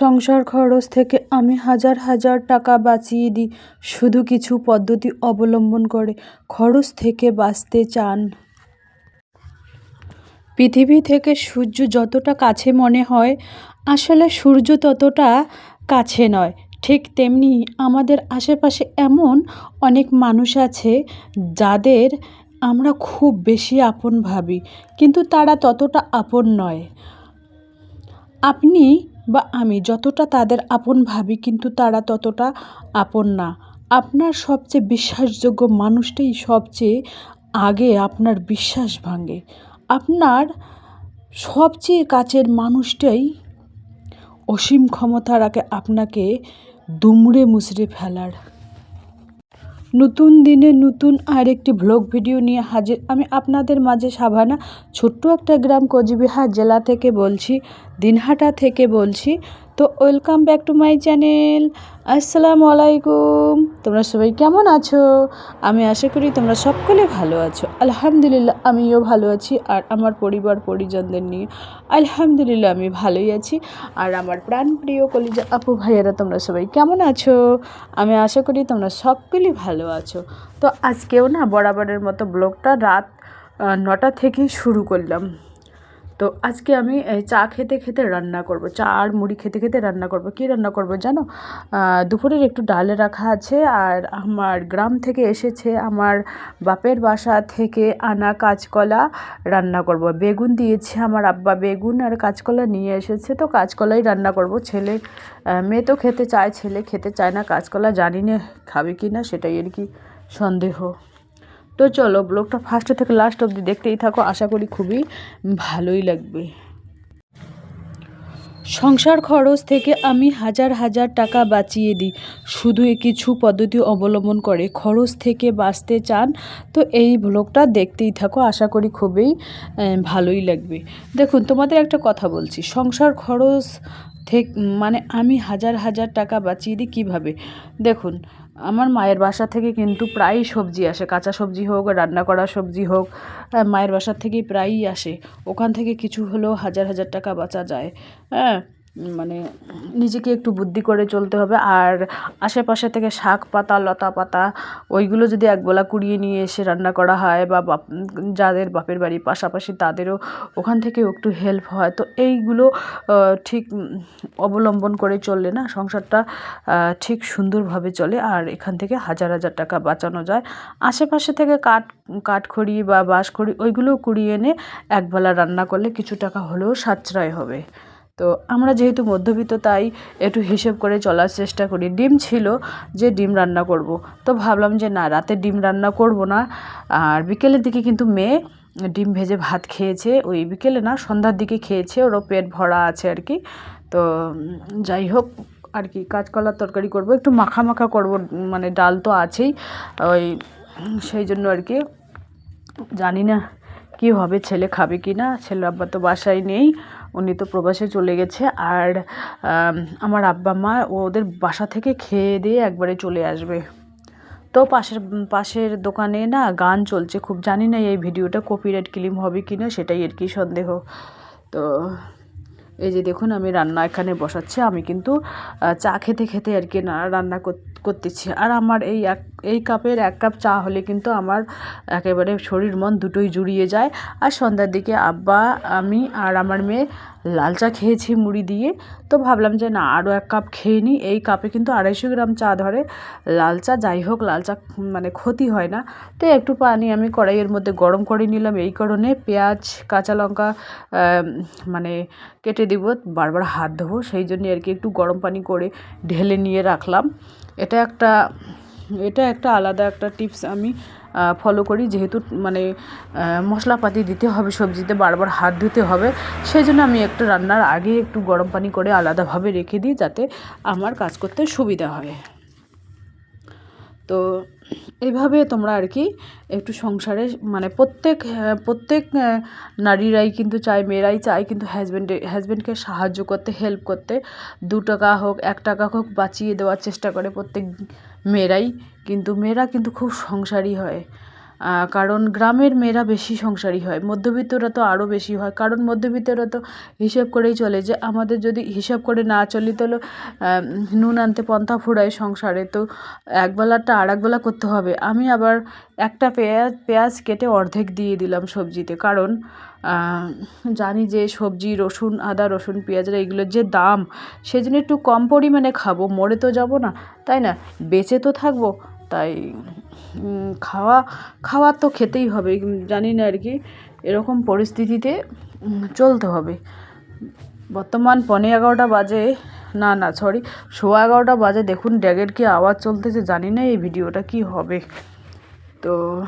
সংসার খরচ থেকে আমি হাজার হাজার টাকা বাঁচিয়ে দিই। শুধু কিছু পদ্ধতি অবলম্বন করে খরচ থেকে বাঁচতে চান। পৃথিবী থেকে সূর্য যতটা কাছে মনে হয়, আসলে সূর্য ততটা কাছে নয়। ঠিক তেমনি আমাদের আশেপাশে এমন অনেক মানুষ আছে, যাদের আমরা খুব বেশি আপন ভাবি, কিন্তু তারা ততটা আপন নয়। আপনি বা আমি যতটা তাদের আপন ভাবি, কিন্তু তারা ততটা আপন না। আপনার সবচেয়ে বিশ্বাসযোগ্য মানুষটাই সবচেয়ে আগে আপনার বিশ্বাস ভাঙে। আপনার সবচেয়ে কাছের মানুষটাই অসীম ক্ষমতা রাখে আপনাকে দুমড়ে মুচড়ে ফেলার। নতুন দিনে নতুন আর একটি ভ্লগ ভিডিও নিয়ে হাজির। আমি আপনাদের মাঝে সাভানা, ছোট্ট একটা গ্রাম কোচবিহার জেলা থেকে বলছি, দিনহাটা থেকে বলছি। তো welcome back to my channel. আসসালামু আলাইকুম। তোমরা সবাই কেমন আছো? আমি আশা করি তোমরা সকলে ভালো আছো। আলহামদুলিল্লাহ, আমিও ভালো আছি আর আমার পরিবার পরিজনদের নিয়ে আলহামদুলিল্লাহ আমি ভালোই আছি। আর আমার প্রাণ প্রাণপ্রিয় কলিজা আপু ভাইয়েরা, তোমরা সবাই কেমন আছো? আমি আশা করি তোমরা সকলেই ভালো আছো। তো আজকেও না বরাবরের মতো ব্লগটা রাত নটা থেকেই শুরু করলাম। তো আজকে আমি চা খেতে খেতে রান্না করব। চা আর মুড়ি খেতে খেতে রান্না করব। কি রান্না করব জানো? দুপুরের একটু ডালে রাখা আছে আর আমার গ্রাম থেকে এসেছে আমার বাপের বাসা থেকে আনা কাঁচকলা রান্না করব। বেগুন দিয়েছে আমার আব্বা বেগুন আর কাঁচকলা নিয়ে এসেছে। তো কাঁচকলাই রান্না করব। ছেলে মেয়ে তো খেতে চায়, ছেলে খেতে চায় না, কাঁচকলা জানি না খাবে কি না সেটাই আর কি সন্দেহ। তো চলো ব্লগটা ফার্স্ট থেকে লাস্ট অবধি দেখতেই থাকো। আশা করি খুবই ভালোই লাগবে। সংসার খরচ থেকে আমি হাজার হাজার টাকা বাঁচিয়ে দিই। শুধু কিছু পদ্ধতি অবলম্বন করে খরচ থেকে বাঁচতে চান, তো এই ব্লগটা দেখতেই থাকো। আশা করি খুবই ভালোই লাগবে। দেখুন, তোমাদের একটা কথা বলছি। সংসার খরচ থেকে মানে আমি হাজার হাজার টাকা বাঁচিয়ে দিই কীভাবে? দেখুন আমার মায়ের বাসা থেকে কিন্তু প্রায়ই সবজি আসে। কাঁচা সবজি হোক, রান্না করা সবজি হোক মায়ের বাসার থেকেই প্রায়ই আসে। ওখান থেকে কিছু হলেও হাজার হাজার টাকা বাঁচা যায়। হ্যাঁ মানে নিজেকে একটু বুদ্ধি করে চলতে হবে। আর আশেপাশে থেকে শাক পাতা, লতা পাতা, ওইগুলো যদি একবেলা কুড়িয়ে নিয়ে এসে রান্না করা হয় বা বাপ, যাদের বাপের বাড়ির পাশাপাশি তাদেরও ওখান থেকেও একটু হেল্প হয়। তো এইগুলো ঠিক অবলম্বন করে চললে না সংসারটা ঠিক সুন্দরভাবে চলে। আর এখান থেকে হাজার হাজার টাকা বাঁচানো যায়। আশেপাশে থেকে কাঠ, কাঠখড়ি বা বাঁশখড়ি ওইগুলোও কুড়িয়ে এনে একবেলা রান্না করলে কিছু টাকা হলেও সাশ্রয় হবে। তো আমরা যেহেতু মধ্যবিত্ত, তাই একটু হিসেব করে চলার চেষ্টা করি। ডিম ছিল যে ডিম রান্না করব। তো ভাবলাম যে না, রাতে ডিম রান্না করব না। আর বিকেলের দিকে কিন্তু মেয়ে ডিম ভেজে ভাত খেয়েছে। ওই বিকেলে না, সন্ধ্যার দিকে খেয়েছে। ওরও পেট ভরা আছে আর কি। তো যাই হোক, আর কি কাঁচকলার তরকারি করব। একটু মাখা মাখা করব মানে ডাল তো আছেই। ওই সেই জন্য আর কি। জানি না কী হবে, ছেলে খাবে কি না? ছেলে আব্বা তো বাসায় নেই। উনি তো প্রবাসে চলে গেছে আর আমার আব্বা মা ওদের বাসা থেকে খেয়ে দিয়ে একবারে চলে আসবে। তো পাশের পাশের দোকানে না গান চলছে, খুব জানি না এই ভিডিওটা কপিরাইট ক্লিম হবে কি না সেটাই আর কি সন্দেহ। তো এই যে দেখুন আমি রান্না এখানে বসাচ্ছি, আমি কিন্তু চা খেতে খেতে আর কি না, রান্না করতেছি। আর আমার এই এক এই কাপের এক কাপ চা হলে কিন্তু আমার একেবারে শরীর মন দুটোই জুড়িয়ে যায়। আর সন্ধ্যার দিকে আব্বা, আমি আর আমার মেয়ে লাল চা খেয়েছি মুড়ি দিয়ে। তো ভাবলাম যে না, আরও এক কাপ খেয়ে নিই। এই কাপে কিন্তু আড়াইশো গ্রাম চা ধরে লাল চা, যাই হোক লাল চা মানে ক্ষতি হয় না। তো একটু পানি আমি কড়াইয়ের মধ্যে গরম করে নিলাম। এই কারণে পেঁয়াজ, কাঁচা লঙ্কা মানে কেটে দিব, বারবার হাত ধোবো। সেই জন্য আর কি একটু গরম পানি করে ঢেলে নিয়ে রাখলাম। এটা একটা এটা একটা আলাদা একটা টিপস আমি ফলো করি। যেহেতু মানে মশলাপাতি দিতে হবে, সবজিতে বারবার হাত ধুতে হবে সেই জন্য আমি একটা রান্নার আগে একটু গরম পানি করে আলাদাভাবে রেখে দিই, যাতে আমার কাজ করতে সুবিধা হয়। তো এইভাবে তোমরা আর কি একটু সংসারে মানে প্রত্যেক প্রত্যেক নারীরাই কিন্তু চায়, মেয়েরাই চায় কিন্তু হাজব্যান্ডে হাজব্যান্ডকে সাহায্য করতে হেল্প করতে। দু টাকা হোক, এক টাকা হোক বাঁচিয়ে দেওয়ার চেষ্টা করে প্রত্যেক মেয়েরাই, কিন্তু মেয়েরা কিন্তু খুব সংসারী হয়। কারণ গ্রামের মেয়েরা বেশি সংসারী হয়। মধ্যবিত্তরা তো আরও বেশি হয়। কারণ মধ্যবিত্তরা তো হিসেব করেই চলে যে আমাদের যদি হিসাব করে না চলি, তাহলে নুন আনতে পন্থা ফুরায় সংসারে। তো একবেলাটা আর একবেলা করতে হবে। আমি আবার একটা পেঁয়াজ পেঁয়াজ কেটে অর্ধেক দিয়ে দিলাম সবজিতে। কারণ জানি যে সবজি, রসুন, আদা, রসুন পেঁয়াজের এইগুলোর যে দাম, সেজন্য একটু কম পরিমাণে খাব। মরে তো যাব না। তাই না? বেঁচে তো থাকব। তাই খাওয়া খাওয়া তো খেতেই হবে। জানি না আর কি, এরকম পরিস্থিতিতে চলতে হবে। বর্তমান পনেরো এগারোটা বাজে। না না সরি সোয়া এগারোটা বাজে। দেখুন, ড্যাগের কি আওয়াজ চলতেছে। জানি না এই ভিডিওটা কি হবে। তো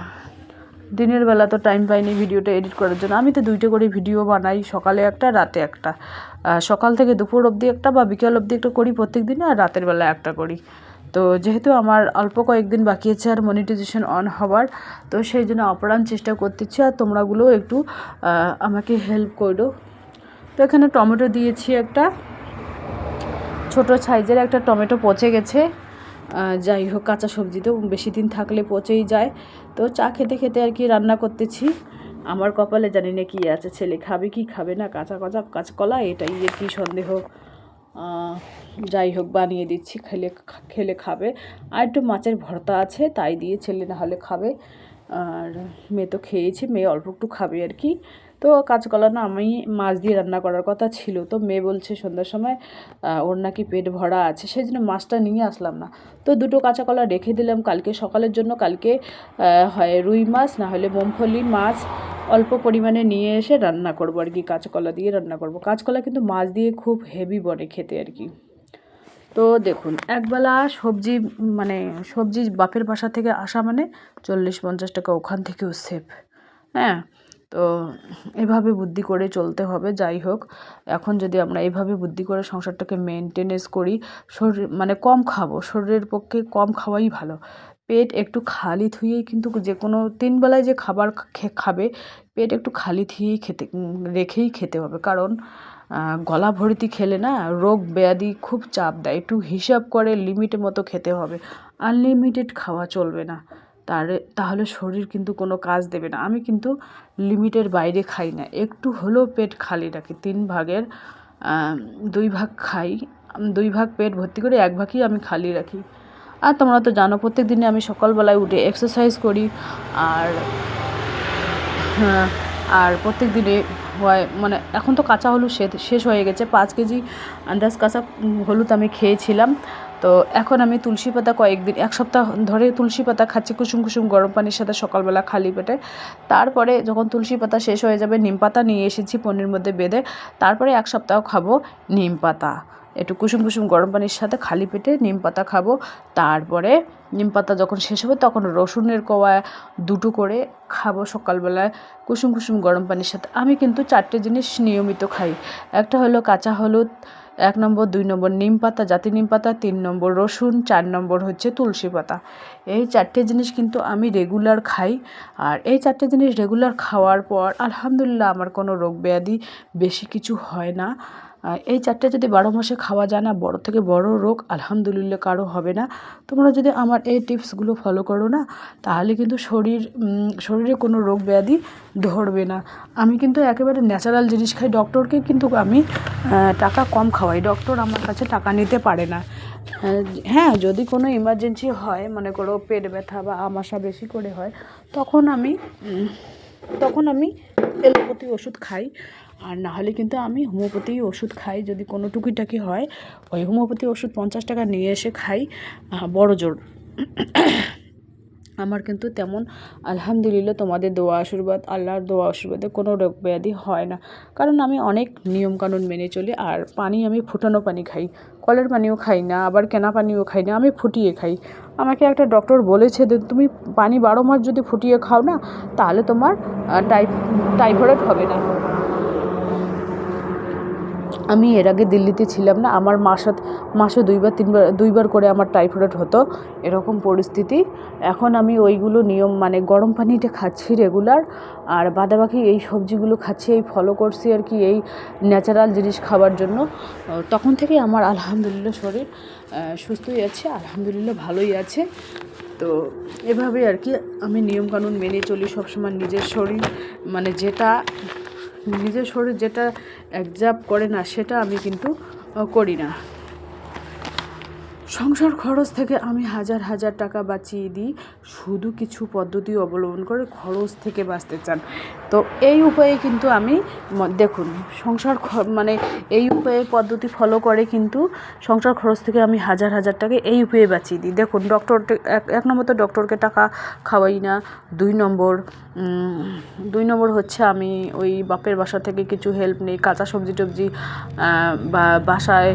দিনের বেলা তো টাইম পাইনি ভিডিওটা এডিট করার জন্য। আমি তো দুইটা করে ভিডিও বানাই, সকালে একটা, রাতে একটা। সকাল থেকে দুপুর অবধি একটা বা বিকেল অবধি একটা করি প্রত্যেক দিনে আর রাতের বেলা একটা করি। তো যেহেতু আমার অল্প কয়েকদিন বাকি আছে আর মনিটাইজেশন অন হওয়ার, তো সেই জন্য অপরাণ চেষ্টা করতেছি আর তোমরাগুলো একটু আমাকে হেল্প করো। তো এখানে টমেটো দিয়েছি একটা। ছোট সাইজের একটা টমেটো পচে গেছে। যাই হোক, কাঁচা সবজি তো বেশি দিন থাকলে পচেই যায়। তো চা খেতে খেতে আর কি রান্না করতেছি। আমার কপালে জানি না কী আছে, ছেলে খাবে কি খাবে না, কাঁচা কাঁচা, কাঁচকলা, এটাই আর কি সন্দেহ। যাই হোক, বানিয়ে দিচ্ছি, খেলে খেলে খাবে। আর একটু মাছের ভর্তা আছে, তাই দিয়ে ছেলে না হলে খাবে। আর মেয়ে তো খেয়েছে, মেয়ে অল্প একটু খাবে আর কি। তো কাঁচকলা না আমি মাছ দিয়ে রান্না করার কথা ছিল। তো মেয়ে বলছে সন্ধ্যার সময় ওর নাকি পেট ভরা আছে সেই জন্য মাছটা নিয়ে আসলাম না। তো দুটো কাঁচাকলা রেখে দিলাম কালকে সকালের জন্য। কালকে হয় রুই মাছ, না হলে মুমফলি মাছ, অল্প পরিমাণে নিয়ে এসে রান্না করব আর কি, কাঁচকলা দিয়ে রান্না করব। কাঁচকলা কিন্তু মাছ দিয়ে খুব হেভি বনে খেতে আর কি। তো দেখুন, একবেলা সবজি মানে সবজি বাপের বাসা থেকে আসা মানে চল্লিশ পঞ্চাশ টাকা ওখান থেকেও সেভ হ্যাঁ তো এভাবে বুদ্ধি করে চলতে হবে, যাই হোক। এখন যদি আমরা এইভাবে বুদ্ধি করে সংসারটাকে মেনটেনেন্স করি, শরীর মানে কম খাব, শরীরের পক্ষে কম খাওয়াই ভালো। পেট একটু খালি থুয়েই কিন্তু যে কোনো তিন বেলায় যে খাবার খাবে, পেট একটু খালি থুয়েই খেতে, রেখেই খেতে হবে। কারণ গলা ভর্তি খেলে না রোগ ব্যাধি খুব চাপ দেয়। একটু হিসাব করে লিমিটের মতো খেতে হবে। আনলিমিটেড খাওয়া চলবে না। তারে তাহলে শরীর কিন্তু কোনো কাজ দেবে না। আমি কিন্তু লিমিটের বাইরে খাই না। একটু হলেও পেট খালি রাখি। তিন ভাগের দুই ভাগ খাই। দুই ভাগ পেট ভর্তি করে এক ভাগই আমি খালি রাখি। আর তোমরা তো জানো প্রত্যেক দিনে আমি সকালবেলায় উঠে এক্সারসাইজ করি। আর হ্যাঁ, আর প্রত্যেক দিনে হয় মানে এখন তো কাঁচা হলুদ শেষ শেষ হয়ে গেছে। পাঁচ কেজি আন্দাজ কাঁচা হলুদ আমি খেয়েছিলাম। তো এখন আমি তুলসী পাতা কয়েকদিন, এক সপ্তাহ ধরে তুলসী পাতা খাচ্ছি, কুসুম কুসুম গরম পানির সাথে সকালবেলা খালি পেটে। তারপরে যখন তুলসী পাতা শেষ হয়ে যাবে, নিম পাতা নিয়ে এসেছি পনির মধ্যে বেঁধে। তারপরে এক সপ্তাহ খাব নিম পাতা। একটু কুসুম কুসুম গরম পানির সাথে খালি পেটে নিম পাতা খাব। তারপরে নিম পাতা যখন শেষ হবে, তখন রসুনের কোয়া দুটো করে খাব সকালবেলায় কুসুম কুসুম গরম পানির সাথে। আমি কিন্তু চারটে জিনিস নিয়মিত খাই। একটা হলো কাঁচা হলুদ এক নম্বর, দুই নম্বর নিম পাতা, জাতি নিম পাতা, তিন নম্বর রসুন, চার নম্বর হচ্ছে তুলসী পাতা। এই চারটে জিনিস কিন্তু আমি রেগুলার খাই। আর এই চারটে জিনিস রেগুলার খাওয়ার পর আলহামদুলিল্লাহ আমার কোনো রোগ ব্যাধি বেশি কিছু হয় না। এই চারটে যদি বারো মাসে খাওয়া যায় না, বড় থেকে বড় রোগ আলহামদুলিল্লাহ কারও হবে না। তোমরা যদি আমার এই টিপসগুলো ফলো করো না, তাহলে কিন্তু শরীর শরীরে কোনো রোগ ব্যাধি ধরবে না। আমি কিন্তু একেবারে ন্যাচারাল জিনিস খাই ডক্টরকে কিন্তু আমি টাকা কম খাওয়াই। ডক্টর আমার কাছে টাকা নিতে পারে না। হ্যাঁ যদি কোনো ইমার্জেন্সি হয়, মনে করো পেট ব্যথা বা আমাশা বেশি করে হয়, তখন আমি তখন আমি এলোপ্যাথি ওষুধ খাই। আর না হলে কিন্তু আমি হোমিওপ্যাথি ওষুধ খাই, যদি কোনো টুকিটাকি হয়, ওই হোমিওপ্যাথি ওষুধ পঞ্চাশ টাকা নিয়ে এসে খাই বড় জোর। আমার কিন্তু তেমন আলহামদুলিল্লাহ তোমাদের দোয়া আশীর্বাদ, আল্লাহর দোয়া আশীর্বাদে কোনো রোগ ব্যাধি হয় না। কারণ আমি অনেক নিয়মকানুন মেনে চলি, আর পানি আমি ফুটানো পানি খাই, কলের পানিও খাই না, আবার কেনা পানিও খাই না, আমি ফুটিয়ে খাই। আমাকে একটা ডক্টর বলেছে যে, তুমি পানি বারো মাস যদি ফুটিয়ে খাও না, তাহলে তোমার টাইপ টাইফয়েড হবে না। আমি এর আগে দিল্লিতে ছিলাম না, আমার মাসে মাসে দুইবার, তিনবার, দুইবার করে আমার টাইফয়েড হতো, এরকম পরিস্থিতি। এখন আমি ওইগুলো নিয়ম মানে গরম পানিটা খাচ্ছি রেগুলার আর বাদাবাকি এই সবজিগুলো খাচ্ছি, এই ফলো করছি আর কি, এই ন্যাচারাল জিনিস খাওয়ার জন্য। তখন থেকেই আমার আলহামদুলিল্লাহ শরীর সুস্থই আছে, আলহামদুলিল্লাহ ভালোই আছে। তো এভাবেই আর কি আমি নিয়মকানুন মেনে চলি, সবসময় নিজের শরীর মানে যেটা, নিজের শরীর যেটা অ্যাকজাপ করে না সেটা আমি কিন্তু করি না। সংসার খরচ থেকে আমি হাজার হাজার টাকা বাঁচিয়ে দিই, শুধু কিছু পদ্ধতি অবলম্বন করে খরচ থেকে বাঁচতে চান। তো এই উপায়ে কিন্তু আমি দেখুন, সংসার মানে এই উপায়ে পদ্ধতি ফলো করে কিন্তু সংসার খরচ থেকে আমি হাজার হাজার টাকা এই উপায়ে বাঁচিয়ে দিই। দেখুন ডক্টর এক নম্বর তো ডক্টরকে টাকা খাওয়াই না, দুই নম্বর দুই নম্বর হচ্ছে আমি ওই বাপের বাসা থেকে কিছু হেল্প নেই, কাঁচা সবজি টবজি বা বাসায়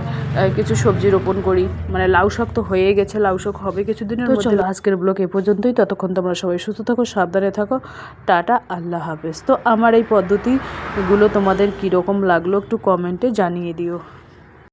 কিছু সবজি রোপণ করি। মানে লাউ শাক তো হয়ে গেছে লাউ শাক হবে কিছুদিনের মধ্যে। চলো আজকের ব্লগ এ পর্যন্তই ততক্ষণ তোমরা সবাই সুস্থ থাকো সাবধানে থাকো। টাটা আল্লাহ হাফেজ। তো আমার এই পদ্ধতিগুলো তোমাদের কীরকম লাগল একটু কমেন্টে জানিয়ে দিও।